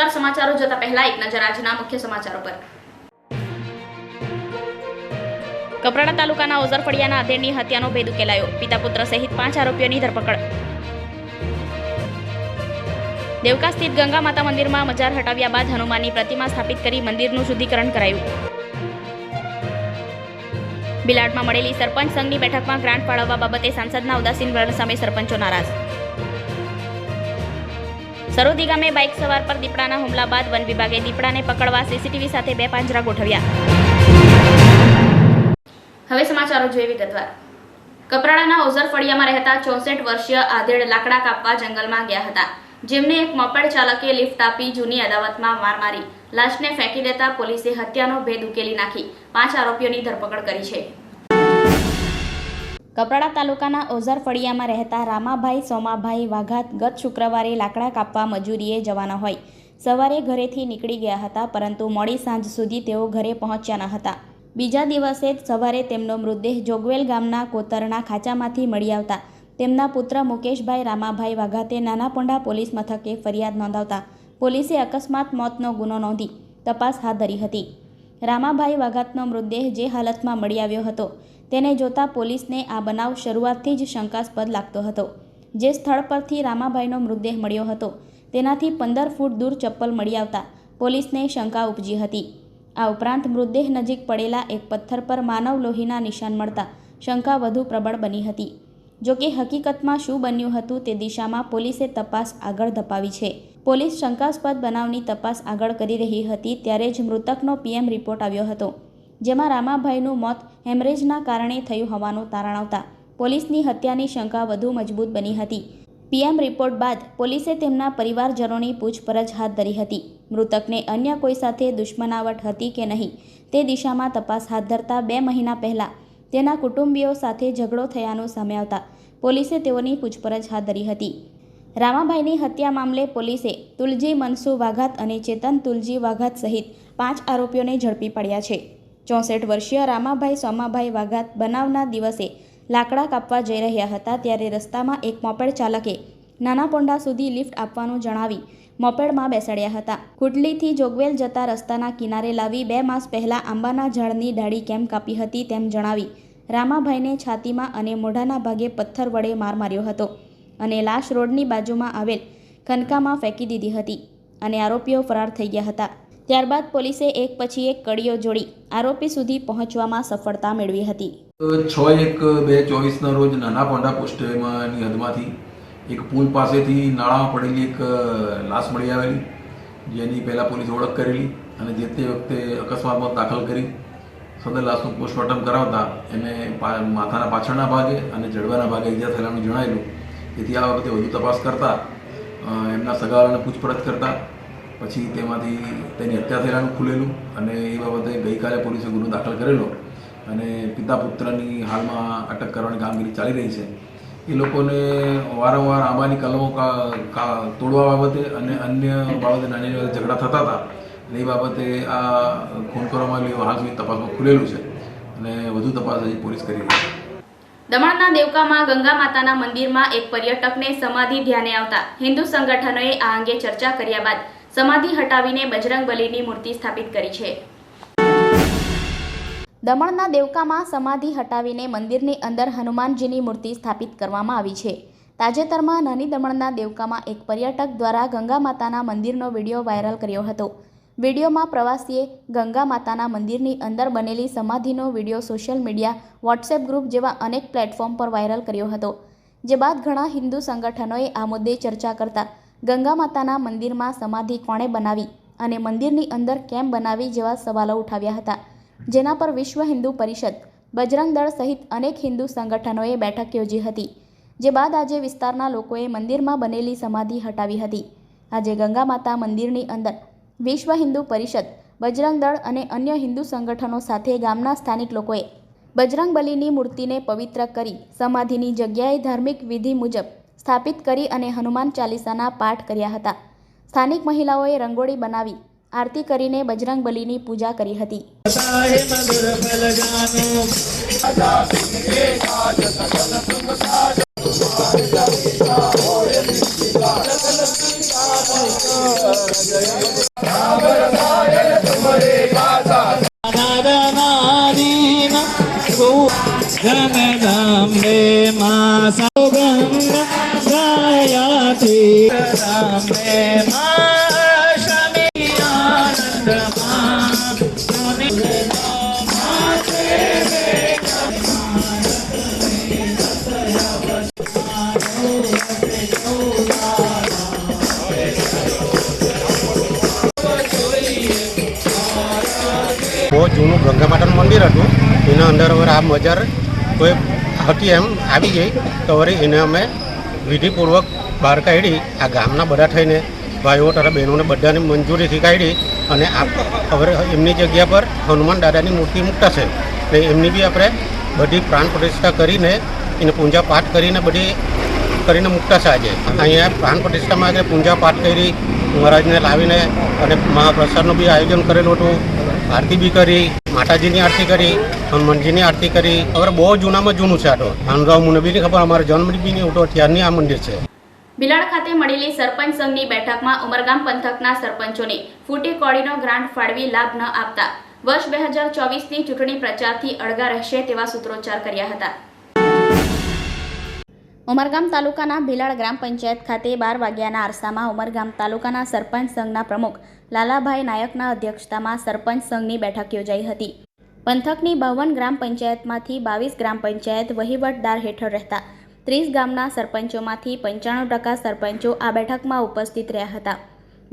વિગતવાર સમાચારો જોતા પહેલા એક નજર આજના મુખ્ય સમાચારો પર. કપરાડા તાલુકાના ઓઝર આધેડની હત્યાનો ભેદ ઉકેલાયો. પિતા પુત્ર સહિત પાંચ આરોપીઓની ધરપકડ. દેવકા સ્થિત ગંગા માતા મંદિરમાં મજાર હટાવ્યા બાદ હનુમાનની પ્રતિમા સ્થાપિત કરી મંદિરનું શુદ્ધિકરણ કરાયું. બિલાડમાં મળેલી સરપંચ સંઘની બેઠકમાં ગ્રાન્ટ ફાળવવા બાબતે સાંસદના ઉદાસીન વલણ સામે સરપંચો નારાજ. સરોદી ગામે બાઇક સવાર પર દીપડાના હુમલા બાદ વન વિભાગે દીપડાને પકડવા સીસીટીવી સાથે બે પાંજરા ગોઠવ્યા. હવે સમાચારો જોઈએ વિગતવાર. કપરાડાના ઓઝર ફળિયામાં રહેતા ચોસઠ વર્ષીય આધેડ લાકડા કાપવા જંગલમાં ગયા હતા. જેમને એક મોપેડ ચાલકે લિફ્ટ આપી જૂની અદાવતમાં માર મારી. લાશને ફેંકી દેતા પોલીસે હત્યાનો ભેદ ઉકેલી નાખી. પાંચ આરોપીઓની ધરપકડ કરી છે. કપરાડા તાલુકાના ઓઝર ફળિયામાં રહેતા રામાભાઈ, સોમાભાઈ વાઘાત ગત શુક્રવારે લાકડા કાપવા મજૂરીએ જવાના હોય. સવારે ઘરેથી નીકળી ગયા હતા, પરંતુ મોડી સાંજ સુધી તેઓ ઘરે પહોંચ્યા ન હતા. બીજા દિવસે જ સવારે તેમનો મૃતદેહ જોગવેલ ગામના કોતરના ખાંચામાંથી મળી આવતા. તેમના પુત્ર મુકેશભાઈ, રામાભાઈ વાઘાતે નાનાપોંડા પોલીસ મથકે ફરિયાદ નોંધાવતા પોલીસે અકસ્માત મોતનો ગુનો નોંધી તપાસ હાથ ધરી હતી. રામાભાઈ વાઘાતનો મૃતદેહ જે હાલતમાં મળી આવ્યો હતો તેને જોતા પોલીસને આ બનાવ શરૂઆતથી જ શંકાસ્પદ લાગતો હતો. જે સ્થળ પરથી રામાભાઈનો મૃતદેહ મળ્યો હતો, તેનાથી પંદર ફૂટ દૂર ચપ્પલ મળી આવતા પોલીસને શંકા ઉપજી હતી. આ ઉપરાંત મૃતદેહ નજીક પડેલા એક પથ્થર પર માનવ લોહીના નિશાન મળતા શંકા વધુ પ્રબળ બની હતી. જોકે હકીકતમાં શું બન્યું હતું તે દિશામાં પોલીસે તપાસ આગળ ધપાવી છે. પોલીસ શંકાસ્પદ બનાવની તપાસ આગળ કરી રહી હતી ત્યારે જ મૃતકનો પીએમ રિપોર્ટ આવ્યો હતો. જેમાં રામાભાઈનું મોત હેમરેજના કારણે થયું હોવાનું તારણ આવતા પોલીસની હત્યાની શંકા વધુ મજબૂત બની હતી. પીએમ રિપોર્ટ બાદ પોલીસે તેમના પરિવારજનોની પૂછપરછ હાથ ધરી હતી. મૃતકને અન્ય કોઈ સાથે દુશ્મનાવટ હતી કે નહીં તે દિશામાં તપાસ હાથ ધરતા બે મહિના પહેલાં તેના કુટુંબીઓ સાથે ઝઘડો થયાનું સામે આવતા પોલીસે તેઓની પૂછપરછ હાથ ધરી હતી. રામાભાઈની હત્યા મામલે પોલીસે તુલજી મનસુ વાઘાત અને ચેતન તુલજી વાઘાત સહિત પાંચ આરોપીઓને ઝડપી પડ્યા છે. ચોસઠ વર્ષીય રામાભાઈ સોમાભાઈ વાઘાત બનાવના દિવસે લાકડા કાપવા જઈ રહ્યા હતા ત્યારે રસ્તામાં એક મોપેડ ચાલકે નાના પોંડા સુધી લિફ્ટ આપવાનું જણાવી મોપેડમાં બેસાડ્યા હતા. કુટલીથી જોગવેલ જતા રસ્તાના કિનારે લાવી બે માસ પહેલાં આંબાના ઝાડની ડાળી કેમ કાપી હતી તેમ જણાવી રામાભાઈને છાતીમાં અને મોઢાના ભાગે પથ્થર વડે માર માર્યો હતો અને લાશ રોડની બાજુમાં આવેલ ખનકામાં ફેંકી દીધી હતી અને આરોપીઓ ફરાર થઈ ગયા હતા. ત્યારબાદ પોલીસે એક પછી એક કડીઓ જોડી આરોપી સુધી પહોંચવામાં સફળતા મેળવી હતી. છ એક બે ચોવીસના રોજ નાના પોંડા પોસ્ટની હદમાંથી એક પુલ પાસેથી નાળામાં પડેલી એક લાશ મળી આવેલી, જેની પહેલાં પોલીસે ઓળખ કરેલી અને જે તે વખતે અકસ્માતમાં દાખલ કરી સદર લાશનું પોસ્ટમોર્ટમ કરાવતા એને માથાના પાછળના ભાગે અને જડબાના ભાગે ઈજા થયેલાનું જણાયેલું, તેથી આ વખતે વધુ તપાસ કરતા એમના સગાવાળાને પૂછપરછ કરતા પછી તેમાંથી તેની હત્યા થયેલાનું ખુલેલું અને એ બાબતે ગઈકાલે પોલીસે ગુનો દાખલ કરેલો અને પિતા પુત્રની હાલમાં અટક કરવાની કામગીરી ચાલી રહી છે. એ લોકોને વારંવાર આંબાની કલમો કા- તોડવા બાબતે અને અન્ય બાબતે નાની નાની ઝઘડા થતા હતા. અને એ બાબતે આ ખૂન કરવામાં આવેલી હાલ સુધી તપાસમાં ખુલેલું છે અને વધુ તપાસ હજી પોલીસ કરી રહી છે. દમણના દેવકામાં ગંગા માતાના મંદિરમાં એક પર્યટકને સમાધિ ધ્યાને આવતા હિન્દુ સંગઠનોએ આ અંગે ચર્ચા કર્યા બાદ સમાધિ હટાવીને બજરંગ બલીની મૂર્તિ સ્થાપિત કરી છે. દમણના દેવકામાં સમાધિ હટાવીને મંદિરની અંદર હનુમાનજીની મૂર્તિ સ્થાપિત કરવામાં આવી છે. તાજેતરમાં નાની દમણના દેવકામાં એક પર્યટક દ્વારા ગંગા માતાના મંદિરનો વીડિયો વાયરલ કર્યો હતો. વિડીયોમાં પ્રવાસીએ ગંગા માતાના મંદિરની અંદર બનેલી સમાધિનો video social media, WhatsApp group જેવા અનેક પ્લેટફોર્મ પર વાયરલ કર્યો હતો. જે બાદ ઘણા હિન્દુ સંગઠનોએ આ મુદ્દે ચર્ચા કરતા ગંગા માતાના મંદિરમાં સમાધિ કોણે બનાવી અને મંદિરની અંદર કેમ બનાવી જેવા સવાલો ઉઠાવ્યા હતા? જેના પર વિશ્વ હિન્દુ પરિષદ, બજરંગ દળ સહિત અનેક હિન્દુ સંગઠનોએ બેઠક યોજી હતી, જે બાદ આજે વિસ્તારના લોકોએ મંદિરમાં બનેલી સમાધિ હટાવી હતી. આજે ગંગા માતા મંદિરની અંદર વિશ્વ હિન્દુ પરિષદ, બજરંગ દળ અને અન્ય હિન્દુ સંગઠનો સાથે ગામના સ્થાનિક લોકોએ બજરંગ બલીની મૂર્તિને પવિત્ર કરી સમાધિની જગ્યાએ ધાર્મિક વિધિ મુજબ સ્થાપિત કરી અને હનુમાન ચાલીસાના પાઠ કર્યા હતા. સ્થાનિક મહિલાઓએ રંગોળી બનાવી, આરતી કરીને બજરંગ બલીની પૂજા કરી હતી. બહુ જૂનું ગંગા મંદિર હતું. એના અંદર હવે આ મજાર કોઈ હતી એમ આવી ગઈ. તો વળી એને અમે વિધિપૂર્વક બહાર કાઢી, આ ગામના બધા થઈને ભાઈઓ તથા બહેનોને બધાની મંજૂરીથી કાઢી અને આ હવે એમની જગ્યા પર હનુમાન દાદાની મૂર્તિ મૂકતા છે. ને એમની બી આપણે બધી પ્રાણ પ્રતિષ્ઠા કરીને એને પૂજા પાઠ કરીને બધી કરીને મૂકતા છે આજે. અહીંયા પ્રાણ પ્રતિષ્ઠામાં આજે પૂજા પાઠ કરી, મહારાજને લાવીને અને મહાપ્રસાદનું બી આયોજન કરેલું હતું. આરતી બી કરી, માતાજીની આરતી કરી, હનુમાનજીની આરતી કરી. હવે બહુ જૂનામાં જૂનું છે આટો હનુરાવ મને નહીં ખબર, અમારા જન્મ બી નહીં ઉઠો ત્યારની આ મંદિર છે. ભિલાડ ખાતે મળેલી સરપંચ સંઘની બેઠકમાં ઉમરગામ પંથકના સરપંચોને ફૂટી કોડીનો ગ્રાન્ટ ફાળવી લાભ ન આપતા. વર્ષ બે હજાર ચોવીસની ચૂંટણી પ્રચારથી અળગા રહેશે તેવા સૂત્રોચ્ચાર કર્યા હતા. ઉમરગામ તાલુકાના ભિલાડ ગ્રામ પંચાયત ખાતે બાર વાગ્યાના આરસામાં ઉમરગામ તાલુકાના સરપંચ સંઘના પ્રમુખ લાલાભાઈ નાયકના અધ્યક્ષતામાં સરપંચ સંઘની બેઠક યોજાઈ હતી. પંથકની બાવન ગ્રામ પંચાયતમાંથી બાવીસ ગ્રામ પંચાયત વહીવટદાર હેઠળ રહેતા ત્રીસ ગામના સરપંચોમાંથી પંચાણું ટકા સરપંચો આ બેઠકમાં ઉપસ્થિત રહ્યા હતા.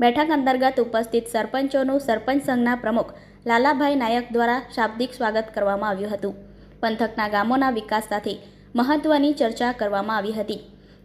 બેઠક અંતર્ગત ઉપસ્થિત સરપંચોનું સરપંચ સંઘના પ્રમુખ લાલાભાઈ નાયક દ્વારા શાબ્દિક સ્વાગત કરવામાં આવ્યું હતું. પંથકના ગામોના વિકાસ સાથે મહત્વની ચર્ચા કરવામાં આવી હતી.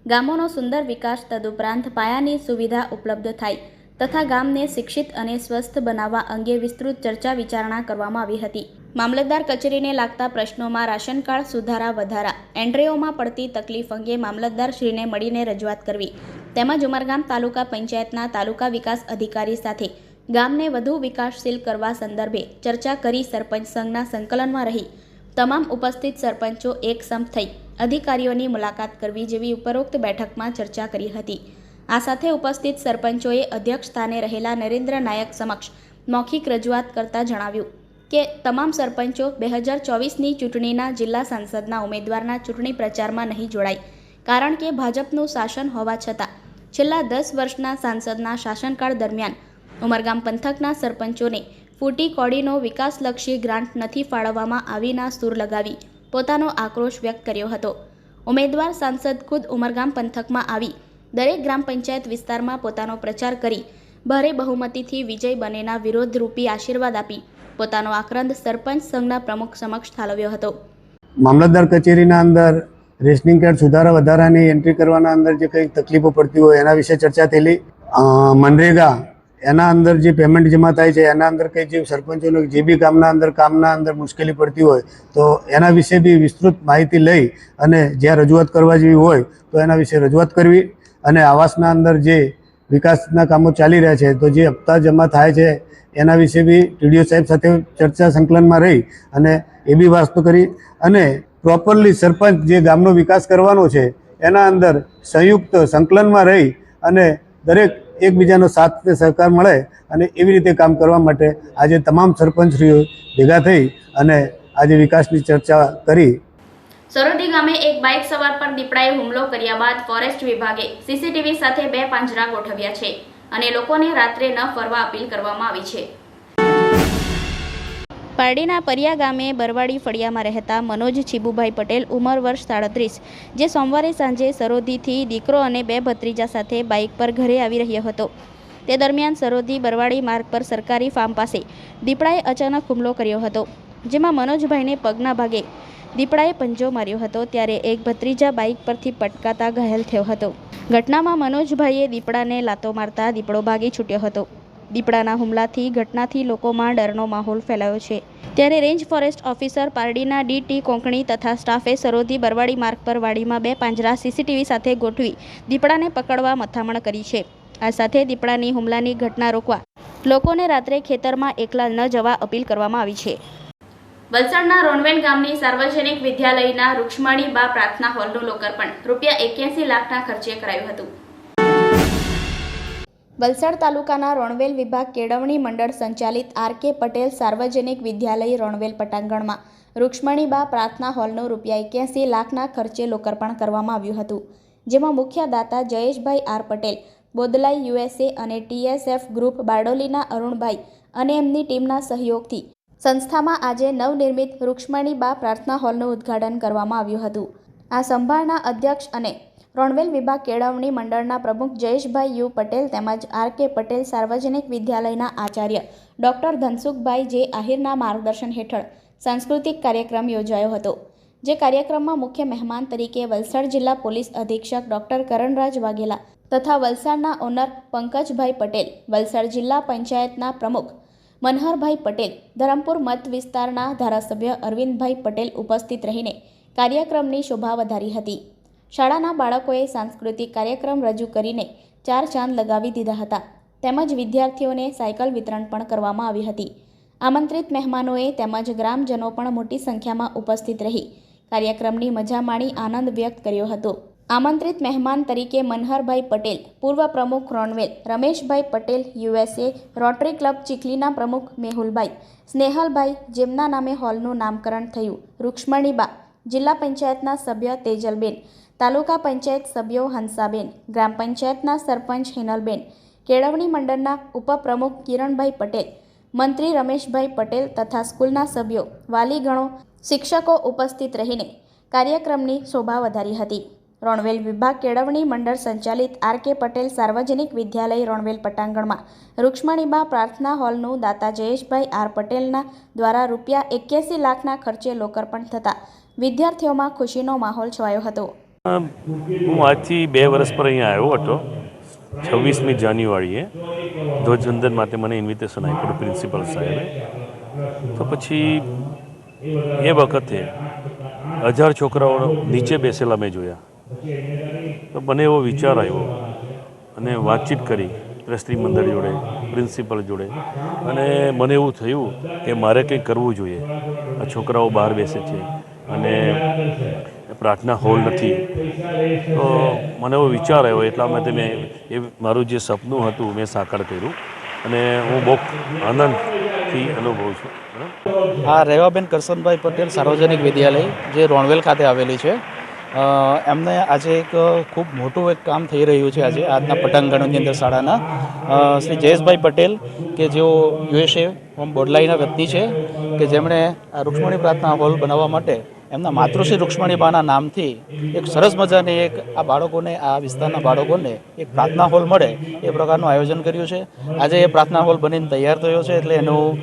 ગામોનો સુંદર વિકાસ તદુપરાંત પાયાની સુવિધા ઉપલબ્ધ થાય તથા ગામને શિક્ષિત અને સ્વસ્થ બનાવવા અંગે વિસ્તૃત ચર્ચા વિચારણા કરવામાં આવી હતી. મામલતદાર કચેરીને લાગતા પ્રશ્નોમાં રાશન કાર્ડ સુધારા વધારા. એન્ડ્રેઓમાં પડતી તકલીફ અંગે મામલતદારશ્રીને મળીને રજૂઆત કરવી. તેમજ ઉમરગામ તાલુકા પંચાયતના તાલુકા વિકાસ અધિકારી સાથે ગામને વધુ વિકાસશીલ કરવા સંદર્ભે ચર્ચા કરી સરપંચ સંઘના સંકલનમાં રહી. તમામ ઉપસ્થિત સરપંચો એકસંપ થઈ અધિકારીઓની મુલાકાત કરવી જેવી ઉપરોક્ત બેઠકમાં ચર્ચા કરી હતી. આ સાથે ઉપસ્થિત સરપંચોએ અધ્યક્ષ સ્થાને રહેલા નરેન્દ્ર નાયક સમક્ષ મૌખિક રજૂઆત કરતા જણાવ્યું. કે તમામ સરપંચો બે હજાર ચોવીસની ચૂંટણીના જિલ્લા સાંસદના ઉમેદવારના ચૂંટણી પ્રચારમાં નહીં જોડાય, કારણ કે ભાજપનું શાસન હોવા છતાં છેલ્લા દસ વર્ષના સાંસદના શાસનકાળ દરમિયાન ઉમરગામ પંથકના સરપંચોને ફૂટી કોડીનો વિકાસલક્ષી ગ્રાન્ટ નથી ફાળવવામાં આવીના સૂર લગાવી પોતાનો આક્રોશ વ્યક્ત કર્યો હતો. ઉમેદવાર સાંસદ ખુદ ઉમરગામ પંથકમાં આવી દરેક ગ્રામ પંચાયત વિસ્તારમાં પોતાનો પ્રચાર કરી ભારે બહુમતીથી વિજય બનેના વિરોધરૂપી આશીર્વાદ આપી પોતાનો આક્રંદ સરપંચ સંઘના પ્રમુખ સમક્ષ ઠાલવ્યો હતો. મામલતદાર કચેરીના અંદર રેશનિંગ કાર્ડ સુધારા વધારાની એન્ટ્રી કરવાના અંદર જે કંઈ તકલીફો પડતી હોય એના વિશે ચર્ચા થયેલી. મનરેગા, એના અંદર જે પેમેન્ટ જમા થાય છે, એના અંદર કંઈ જે સરપંચોને જે બી કામના અંદર કામના અંદર મુશ્કેલી પડતી હોય, તો એના વિશે બી વિસ્તૃત માહિતી લઈ અને જ્યાં રજૂઆત કરવા જેવી હોય, તો એના વિશે રજૂઆત કરવી અને આવાસના અંદર જે વિકાસના કામો ચાલી રહ્યા છે, તો જે હપ્તા જમા થાય છે એના વિશે બી ટીડીઓ સાહેબ સાથે ચર્ચા સંકલનમાં રહી અને એ બી વાસ્તુ કરી અને પ્રોપરલી સરપંચ જે ગામનો વિકાસ કરવાનો છે, એના અંદર સંયુક્ત સંકલનમાં રહી અને દરેક એકબીજાનો સાથ સહકાર મળે અને એવી રીતે કામ કરવા માટે આજે તમામ સરપંચશ્રીઓ ભેગા થઈ અને આજે વિકાસની ચર્ચા કરી. સરોડી ગામે એક બાઇક સવાર પર દીપડાએ હુમલો કર્યા બાદ ફોરેસ્ટ વિભાગે સીસીટીવી સાથે બે પાંજરા ગોઠવ્યા છે. અને લોકોને રાત્રે ન ફરવા અપીલ કરવામાં આવી છે. પારડીના પરિયા ગામે બરવાડી ફળિયામાં રહેતા મનોજ છીબુભાઈ પટેલ ઉંમર વર્ષ સાડત્રીસ, જે સોમવારે સાંજે સરોદીથી દીકરો અને બે ભત્રીજા સાથે બાઇક પર ઘરે આવી રહ્યો હતો. તે દરમિયાન સરોદી બરવાડી માર્ગ પર સરકારી ફાર્મ પાસે દીપડાએ અચાનક હુમલો કર્યો હતો, જેમાં મનોજભાઈને પગના ભાગે દીપડાએ પંજો માર્યો હતો ત્યારે એક ભત્રીજા બાઇક પરથી પટકાતા ઘાયલ થયો હતો. ઘટનામાં મનોજભાઈએ દીપડાને લાતો મારતા દીપડો ભાગી છૂટ્યો હતો. દીપડાના હુમલાથી ઘટનાથી લોકોમાં ડરનો માહોલ ફેલાયો છે. ત્યારે રેન્જ ફોરેસ્ટ ઓફિસર પારડીના ડીટી કોંકણી તથા સ્ટાફે સરોધી બરવાડી માર્ગ પર વાડીમાં બે પાંજરા સીસીટીવી સાથે ગોઠવી દીપડાને પકડવા મથામણ કરી છે. આ સાથે દીપડાની હુમલાની ઘટના રોકવા લોકોને રાત્રે ખેતરમાં એકલા ન જવા અપીલ કરવામાં આવી છે. વલસાડના રોણવેન ગામની સાર્વજનિક વિદ્યાલયના રૂક્ષ્મણી બા પ્રાર્થના હોલનું લોકાર્પણ. રૂપિયા એક્યાસી લાખના ખર્ચે કરાયું હતું. વલસાડ તાલુકાના રોણવેલ વિભાગ કેળવણી મંડળ સંચાલિત આર કે પટેલ સાર્વજનિક વિદ્યાલય રોણવેલ પટાંગણમાં રૂક્ષ્મણીબા પ્રાર્થના હોલનું રૂપિયા એક્યાસી લાખના ખર્ચે લોકાર્પણ કરવામાં આવ્યું હતું. જેમાં મુખ્ય દાતા જયેશભાઈ આર પટેલ, બોદલાઈ યુએસએ અને ટીએસએફ ગ્રુપ બારડોલીના અરુણભાઈ અને એમની ટીમના સહયોગથી સંસ્થામાં આજે નવનિર્મિત રૂક્ષ્મણીબા પ્રાર્થના હોલનું ઉદ્ઘાટન કરવામાં આવ્યું હતું. આ સંભાળના અધ્યક્ષ અને રોણવેલ વિભાગ કેળવણી મંડળના પ્રમુખ જયેશભાઈ યુ પટેલ તેમજ આર કે પટેલ સાર્વજનિક વિદ્યાલયના આચાર્ય ડૉક્ટર ધનસુખભાઈ જે આહિરના માર્ગદર્શન હેઠળ સાંસ્કૃતિક કાર્યક્રમ યોજાયો હતો, જે કાર્યક્રમમાં મુખ્ય મહેમાન તરીકે વલસાડ જિલ્લા પોલીસ અધિક્ષક ડૉક્ટર કરણરાજ વાઘેલા તથા વલસાડના ઓનર પંકજભાઈ પટેલ, વલસાડ જિલ્લા પંચાયતના પ્રમુખ મનહરભાઈ પટેલ, ધરમપુર મત વિસ્તારના ધારાસભ્ય અરવિંદભાઈ પટેલ ઉપસ્થિત રહીને કાર્યક્રમની શોભા વધારી હતી. શાળાના બાળકોએ સાંસ્કૃતિક કાર્યક્રમ રજૂ કરીને ચાર ચાંદ લગાવી દીધા હતા. તેમજ વિદ્યાર્થીઓને સાયકલ વિતરણ પણ કરવામાં આવી હતી. આમંત્રિત મહેમાનોએ તેમજ ગ્રામજનો પણ મોટી સંખ્યામાં ઉપસ્થિત રહી કાર્યક્રમની મજા માણી આનંદ વ્યક્ત કર્યો હતો. આમંત્રિત મહેમાન તરીકે મનહરભાઈ પટેલ, પૂર્વ પ્રમુખ Ronvel Rameshbhai Patel USA rotary club ચીખલીના પ્રમુખ મેહુલભાઈ, સ્નેહલભાઈ, જેમના નામે હોલનું નામકરણ થયું. રૂક્ષ્મણીબા, જિલ્લા પંચાયતના સભ્ય તેજલબેન, તાલુકા પંચાયત સભ્યો હંસાબેન, ગ્રામ પંચાયતના સરપંચ હેનલબેન, કેળવણી મંડળના ઉપપ્રમુખ કિરણભાઈ પટેલ, મંત્રી રમેશભાઈ પટેલ તથા સ્કૂલના સભ્યો, વાલીગણો, શિક્ષકો ઉપસ્થિત રહીને કાર્યક્રમની શોભા વધારી હતી. રોણવેલ વિભાગ કેળવણી મંડળ સંચાલિત આર કે પટેલ સાર્વજનિક વિદ્યાલય રણવેલ પટાંગણમાં. રૂક્ષ્મણીબા પ્રાર્થના હોલનું દાતા જયેશભાઈ આર પટેલના દ્વારા રૂપિયા એક્યાસી લાખના ખર્ચે લોકાર્પણ થતાં વિદ્યાર્થીઓમાં ખુશીનો માહોલ છવાયો હતો. હું આજથી બે વર્ષ પર અહીંયા આવ્યો હતો, છવ્વીસમી જાન્યુઆરીએ. ધ્વજવંદન માટે મને ઇન્વિટેશન આપ્યું પ્રિન્સિપલ સાહેબે. તો પછી એ વખતે હજાર છોકરાઓ નીચે બેસેલા મેં જોયા. તો મને એવો વિચાર આવ્યો અને વાતચીત કરી ટ્રસ્ટી મંડળ જોડે, પ્રિન્સિપલ જોડે. અને મને એવું થયું કે મારે કંઈક કરવું જોઈએ. આ છોકરાઓ બહાર બેસે છે અને પ્રાર્થના હોલ નથી. તો મને એવો વિચાર આવ્યો, એટલા માટે મેં એ મારું જે સપનું હતું મેં સાકાર કર્યું. અને હું બહુ આનંદથી અનુભવું છું. આ રેવાબેન કરશનભાઈ પટેલ, સાર્વજનિક વિદ્યાલય, જે રોણવેલ ખાતે આવેલી છે. એમને આજે એક ખૂબ મોટું એક કામ થઈ રહ્યું છે આજે આજના પટાંગણોની અંદર શાળાના. શ્રી જયેશભાઈ પટેલ કે જેઓ યુએસએ હોમ બોડલાઈના વ્યક્તિ છે, કે જેમણે આ રૂક્ષ્મણી પ્રાર્થના હોલ બનાવવા માટે એમના માતૃશ્રી રૂક્ષ્મણીબાના નામથી એક સરસ મજાની એક આ બાળકોને, આ વિસ્તારના બાળકોને એક પ્રાર્થના હોલ મળે એ પ્રકારનું આયોજન કર્યું છે. આજે એ પ્રાર્થના હોલ બનીને તૈયાર થયો છે એટલે એનું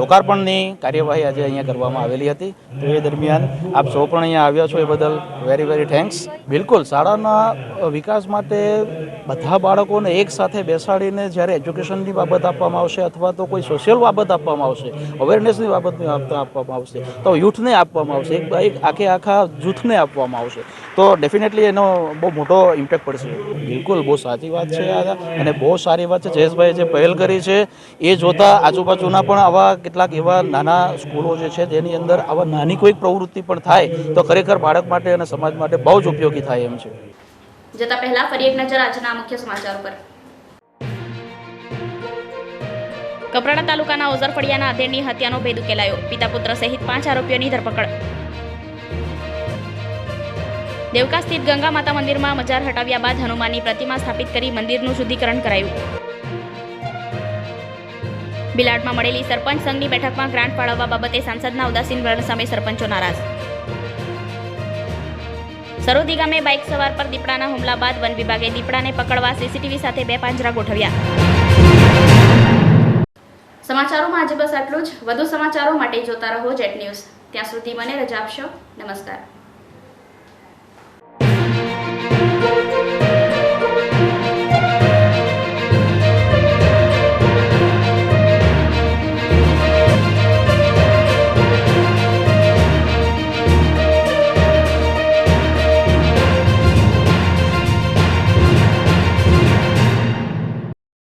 લોકાર્પણની કાર્યવાહી આજે અહીંયા કરવામાં આવેલી હતી. તો એ દરમિયાન આપ સૌ પણ અહીંયા આવ્યા છો એ બદલ વેરી વેરી થેન્ક્સ બિલકુલ, શાળાના વિકાસ માટે બધા બાળકોને એક સાથે બેસાડીને જ્યારે એજ્યુકેશનની બાબત આપવામાં આવશે અથવા તો કોઈ સોશિયલ બાબત આપવામાં આવશે અવેરનેસની બાબતની આપવામાં આવશે, તો યુથને આપવામાં આવશે. એક એક આખે આખા જૂથને આપવામાં આવશે. તો ડેફિનેટલી એનો બહુ મોટો ઇમ્પેક્ટ પડશે. બિલકુલ, બહુ સાચી વાત છે અને બહુ સારી વાત છે, જયેશભાઈએ જે પહેલ કરી છે, એ જોતાં આજુબાજુના પણ આવા કેટલાક એવા નાના સ્કૂલો જે છે, જેની અંદર આવા નાની કોઈક પ્રવૃત્તિ પણ થાય, તો ખરેખર બાળક માટે અને સમાજ માટે બહુ જ ઉપયોગી થાય એમ છે. જતા પહેલા ફરી એક નજર આજના મુખ્ય સમાચાર પર. કપરાડા તાલુકાના ઓઝર ફળિયાના અધેરની હત્યાનો ભેદ ઉકેલાયો. પિતા પુત્ર સહિત પાંચ આરોપીઓની ધરપકડ. દેવકા સ્થિત ગંગા માતા મંદિરમાં મજાર હટાવ્યા બાદ હનુમાનની પ્રતિમા સ્થાપિત કરી મંદિરનું શુદ્ધિકરણ કરાયું. બિલાડમાં મળેલી સરપંચ સંઘની બેઠકમાં ગ્રાન્ટ ફાળવવા બાબતે સાંસદના ઉદાસીન વલણ સામે સરપંચો નારાજ. સરોદી ગામે બાઇક સવાર પર દીપડાના હુમલા બાદ વન વિભાગે દીપડાને પકડવા સીસીટીવી સાથે બે પાંજરા ગોઠવ્યા. સમાચારોમાં આજે બસ આટલું જ. વધુ સમાચારો માટે જોતા રહો જેટ ન્યૂઝ. ત્યાં સુધી મને રજા આપશો. નમસ્કાર. Thank you.